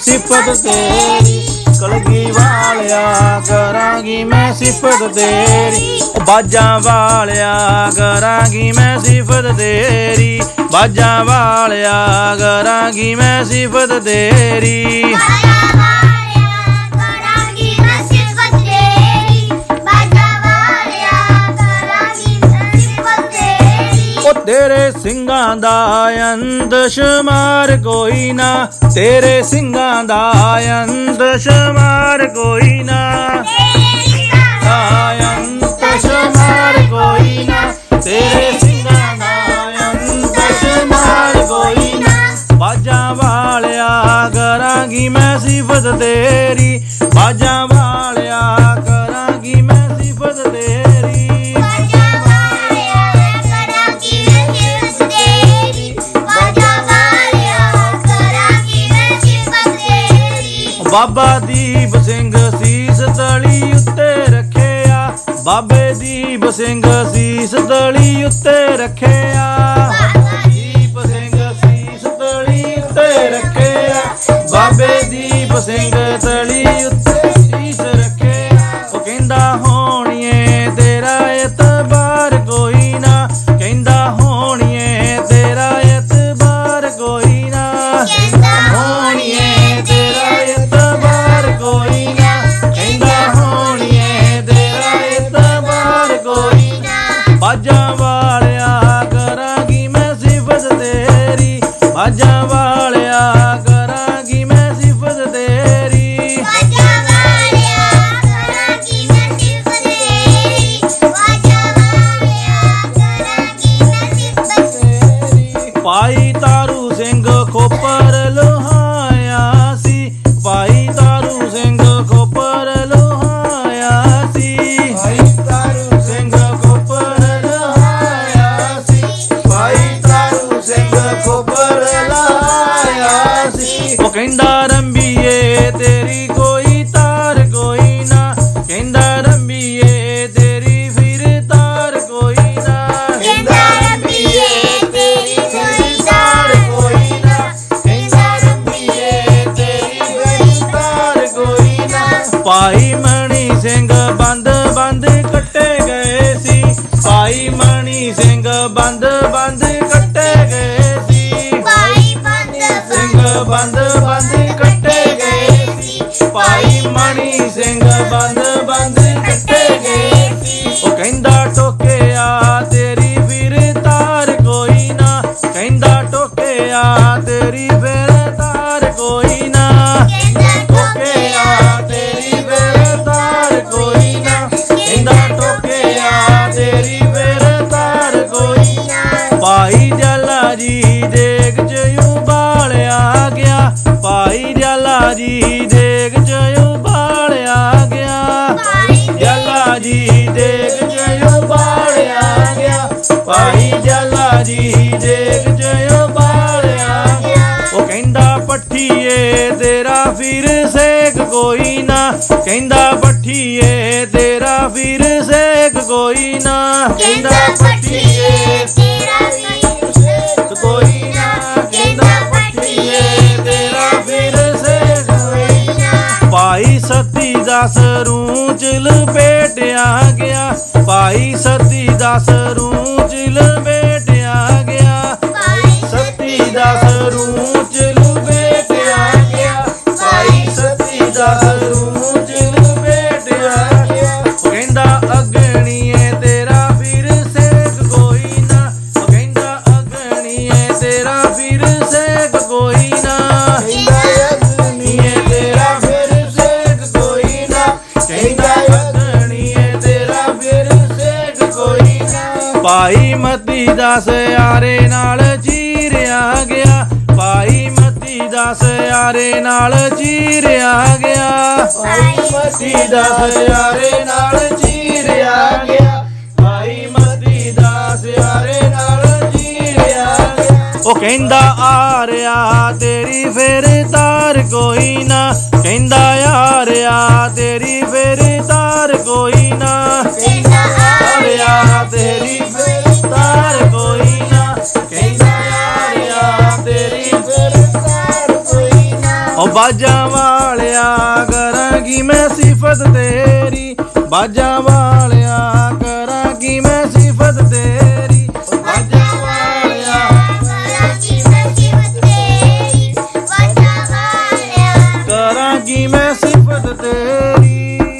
ਸਿਫਤ ਤੇਰੀ, ਕਲਗੀ ਵਾਲਿਆ ਕਰਾਂਗੀ ਮੈਂ ਸਿਫਤ ਤੇਰੀ। ਬਾਜਾਂ ਵਾਲਿਆ ਕਰਾਂਗੀ ਮੈਂ ਸਿਫਤ ਤੇਰੀ। ਬਾਜਾਂ ਵਾਲਿਆ ਕਰਾਂਗੀ ਮੈਂ ਸਿਫਤ ਤੇਰੀ। ਉਹ ਤੇਰੇ ਸਿੰਘਾਂ ਦਾ ਅੰਤ ਸ਼ਮਾਰ ਕੋਈ ਨਾ। ਤੇਰੇ ਸਿੰਘਾਂ ਦਾ ਅੰਤ ਸ਼ਮਾਰ ਕੋਈ ਨਾ। ਤੇਰੀ ਦਾ ਅੰਤ ਸ਼ਮਾਰ ਕੋਈ ਨਾ। ਤੇਰੇ ਸਿੰਘਾਂ ਦਾ ਅੰਤ ਸ਼ਮਾਰ ਕੋਈ ਨਾ। ਬਾਜਾਂ ਵਾਲਿਆ ਕਰਾਂਗੀ ਮੈਂ ਸਿਫਤ ਤੇਰੀ ਬਾਬਾ ਦੀਪ ਸਿੰਘ ਸੀਸ ਤਲੀ ਉੱਤੇ ਰੱਖਿਆ। ਬਾਬੇ ਦੀਪ ਸਿੰਘ ਸੀਸ ਤਲੀ ਉੱਤੇ ਰੱਖਿਆ। ਦੀਪ ਸਿੰਘ ਸੀਸ ਤਲੀ ਉੱਤੇ ਰੱਖਿਆ। ਬਾਬੇ ਦੀਪ ਸਿੰਘ ਤਲੀ ਸਿੰਘ ਬੰਦ ਬੰਦ ਕੱਟੇ ਗਏ ਸੀ। ਭਾਈ ਮਣੀ ਸਿੰਘ ਬੰਦ ਬੰਦ ਕੱਟੇ ਗਏ ਸੀ। ਪਾਈ ਬੰਦ ਸਿੰਘ ਬੰਦ ਬੰਦ ਕੱਟੇ ਗਏ ਸੀ। ਭਾਈ ਮਣੀ ਸਿੰਘ ਬੰਦ ਜਲਾ ਜੀ ਚ ਉਬਾਲਿਆ ਗਿਆ ਭਾਈ ਜਲਾ ਜੀ ਚ ਉਬਾਲਿਆ ਗਿਆ। ਉਹ ਕਹਿੰਦਾ ਪੱਠੀਏ ਤੇਰਾ ਫਿਰ ਸੇਕ ਕੋਈ ਨਾ। ਕਹਿੰਦਾ ਪੱਠੀਏ ਤੇਰਾ ਫਿਰ ਸੇਕ ਕੋਈ ਨਾ। ਕਹਿੰਦਾ ਪੱਟੀਏ ਸਤੀ ਦਸ ਰੂਚ ਲਪੇਟਿਆ ਗਿਆ। ਭਾਈ ਸਤੀ ਦਸ ਰੂਚ ਲਪੇਟਿਆ ਭਾਈ ਮਤੀ ਦਸ ਯਾਰੇ ਨਾਲ ਚੀਰਿਆ ਗਿਆ। ਭਾਈ ਮਤੀ ਦਸ ਯਾਰੇ ਨਾਲ ਚੀਰਿਆ ਗਿਆ। ਭਾਈ ਮਤੀ ਦਸ ਯਾਰੇ ਨਾਲ ਚੀਰਿਆ ਗਿਆ। ਭਾਈ ਮਤੀ ਦਸ ਯਾਰੇ ਨਾਲ ਚੀਰਿਆ ਗਿਆ। ਉਹ ਕਹਿੰਦਾ ਆ ਰਿਆ ਤੇਰੀ ਫਿਰ ਤਾਰ ਕੋਈ ਨਾ। ਕਹਿੰਦਾ ਆ ਰਿਆ ਤੇਰੀ ਫਿਰ ਤਾਰ ਬਾਜਾਂ ਵਾਲਿਆ ਕਰਾਂਗੀ ਮੈਂ ਸਿਫਤ ਤੇਰੀ ਬਾਜਾਂ ਵਾਲਿਆ